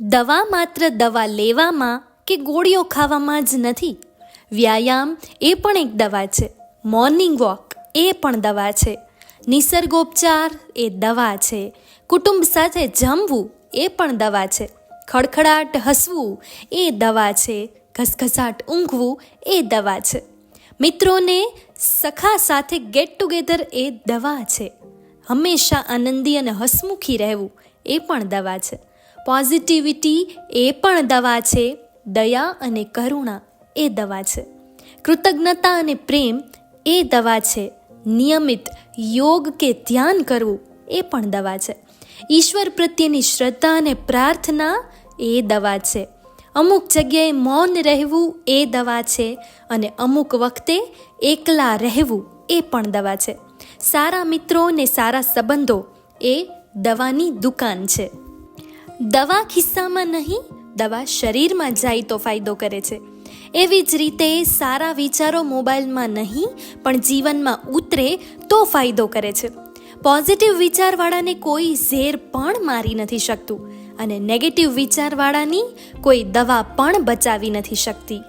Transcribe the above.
દવા માત્ર દવા લેવામાં કે ગોળીઓ ખાવામાં જ નથી. વ્યાયામ એ પણ એક દવા છે. મોર્નિંગ વોક એ પણ દવા છે. નિસર્ગોપચાર એ દવા છે. કુટુંબ સાથે જમવું એ પણ દવા છે. ખડખડાટ હસવું એ દવા છે. ઘસઘસાટ ઊંઘવું એ દવા છે. મિત્રોને સખા સાથે ગેટ ટુગેધર એ દવા છે. હંમેશા આનંદી અને હસમુખી રહેવું એ પણ દવા છે. પોઝિટિવિટી એ પણ દવા છે. દયા અને કરુણા એ દવા છે. કૃતજ્ઞતા અને પ્રેમ એ દવા છે. નિયમિત યોગ કે ધ્યાન કરવું એ પણ દવા છે. ઈશ્વર પ્રત્યેની શ્રદ્ધા અને પ્રાર્થના એ દવા છે. અમુક જગ્યાએ મૌન રહેવું એ દવા છે અને અમુક વખતે એકલા રહેવું એ પણ દવા છે. સારા મિત્રો અને સારા સંબંધો એ દવાની દુકાન છે. દવા ખિસ્સામાં નહીં, દવા શરીરમાં જાય તો ફાયદો કરે છે. એવી જ રીતે સારા વિચારો મોબાઈલમાં નહીં, પણ જીવનમાં ઉતરે તો ફાયદો કરે છે. પોઝિટિવ વિચારવાળાને કોઈ ઝેર પણ મારી નથી શકતું અને નેગેટિવ વિચારવાળાની કોઈ દવા પણ બચાવી નથી શકતી.